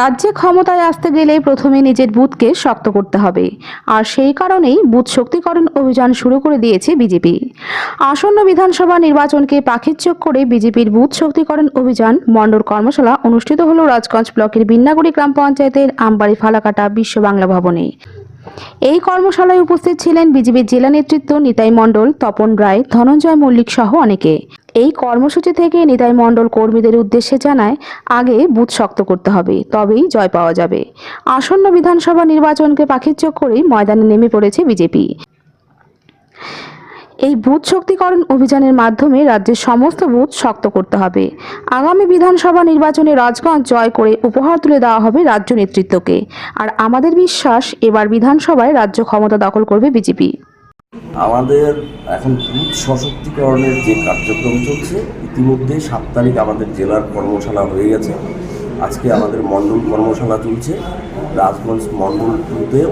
রাজ্যে ক্ষমতায় আসতে গেলে প্রথমে নিজের বুথকে শক্ত করতে হবে। আর সেই কারণেই বুথ শক্তিকরণ অভিযান শুরু করে দিয়েছে বিজেপি। আসন্ন বিধানসভা নির্বাচনকে পাখির চোখ করে বিজেপির বুথ শক্তিকরণ অভিযান, মণ্ডল কর্মশালা অনুষ্ঠিত হল রাজগঞ্জ ব্লকের বিন্নাগুড়ি গ্রাম পঞ্চায়েতের আমবাড়ি ফালাকাটা বিশ্ব বাংলা ভবনে। এই কর্মশালায় উপস্থিত ছিলেন বিজেপির জেলা নেতৃত্ব নিতাই মণ্ডল, তপন রায়, ধনঞ্জয় মল্লিক সহ অনেকে। এই কর্মসূচি থেকে নিতাই মণ্ডল কর্মীদের উদ্দেশ্যে জানায়, আগে বুথ শক্ত করতে হবে, তবেই জয় পাওয়া যাবে। আসন্ন বিধানসভা নির্বাচনকে পাখির চোখ করেই ময়দানে নেমে পড়েছে বিজেপি। এই বুথ শক্তিকরণ অভিযানের মাধ্যমে রাজ্যের সমস্ত বুথ শক্ত করতে হবে। আগামী বিধানসভা নির্বাচনে রাজগঞ্জ জয় করে উপহার তুলে দেওয়া হবে রাজ্য নেতৃত্বকে। আর আমাদের বিশ্বাস, এবার বিধানসভায় রাজ্য ক্ষমতা দখল করবে বিজেপি। আমাদের এখন বুথ সশক্তিকরণের যে কার্যক্রম চলছে, ইতিমধ্যে সাত তারিখ আমাদের জেলার কর্মশালা হয়ে গেছে। আজকে আমাদের মণ্ডল কর্মশালা চলছে। রাজগঞ্জ মণ্ডল টুতেও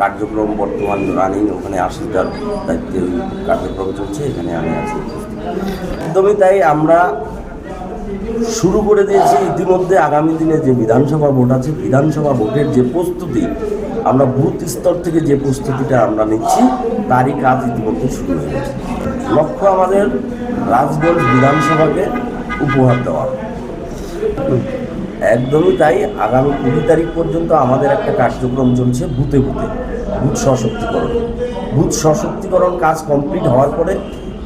কার্যক্রম বর্তমান রানিং ওখানে আশিটার দায়িত্বে কার্যক্রম চলছে, এখানে আমি আছি একদমই তাই আমরা শুরু করে দিয়েছি। ইতিমধ্যে আগামী দিনে যে বিধানসভা ভোট আছে, বিধানসভা ভোটের যে প্রস্তুতি, আমরা বুথ স্তর থেকে যে প্রস্তুতিটা আমরা নিচ্ছি, তারই কাজ ইতিমধ্যে শুরু হয়ে গেছে। লক্ষ্য আমাদের রাজগঞ্জ বিধানসভাকে উপহার দেওয়া। একদমই তাই, আগামী কুড়ি তারিখ পর্যন্ত আমাদের একটা কার্যক্রম চলছে বুথে বুথে, বুথ সশক্তিকরণ। বুথ সশক্তিকরণ কাজ কমপ্লিট হওয়ার পরে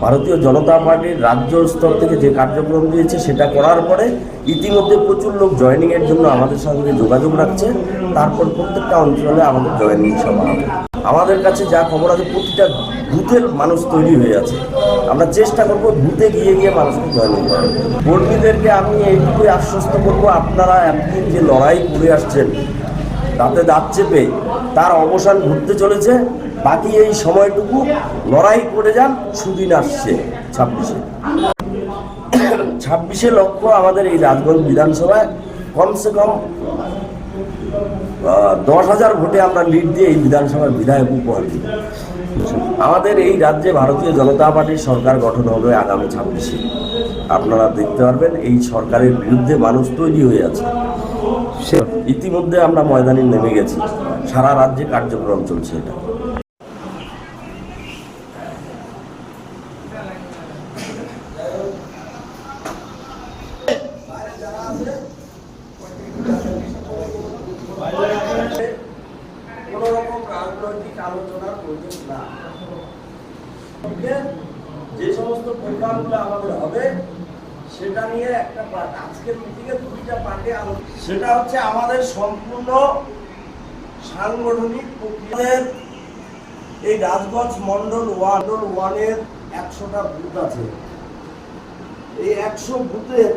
ভারতীয় জনতা পার্টির রাজ্য স্তর থেকে যে কার্যক্রম দিয়েছে সেটা করার পরে ইতিমধ্যে প্রচুর লোক জয়েনিংয়ের জন্য আমাদের সঙ্গে যোগাযোগ রাখছে। তারপর প্রত্যেকটা অঞ্চলে আমাদের জয়েনিং সভা হবে। আমাদের কাছে যা খবর আছে, প্রতিটা বুথের মানুষ তৈরি হয়ে আছে। আমরা চেষ্টা করব বুথে গিয়ে গিয়ে মানুষকে জয়েনিং করার। কর্মীদেরকে আমি এইটুকুই আশ্বস্ত করব, আপনারা একদিন যে লড়াই করে আসছেন, তাতে দাঁত চেপে তার অবসান ঘটতে চলেছে। বাকি এই সময়টুকু লড়াই করে যান, সুদিন আসছে ছাব্বিশে। ছাব্বিশে লক্ষ্য আমাদের এই রাজগঞ্জ বিধানসভায় কমসে কম দশ হাজার ভোটে আমরা লিড দিয়ে এই বিধানসভার বিধায়ক উপহার দিব আমাদের এই রাজ্যে ভারতীয় জনতা পার্টির সরকার গঠন হবে আগামী ছাব্বিশে। আপনারা দেখতে পারবেন, এই সরকারের বিরুদ্ধে মানুষ তৈরি হয়ে আছে। সে ইতিমধ্যে আমরা ময়দানে নেমে গেছি। সারা রাজ্যে কার্যক্রম চলছে এটা। আলোচনার প্রয়োজন না। যে সমস্ত প্রোগ্রামগুলো আমাদের হবে, সেটা নিয়ে একটা পার্ট আজকের মিটিংয়ে দুইটা পার্টে আলোচনা সেটা হচ্ছে আমাদের সম্পূর্ণ সাংগঠনিক প্রক্রিয়ার এই রাজগঞ্জ মন্ডল ওয়ান ওয়ানের একশোটা বুথ আছে। এই একশো বুথের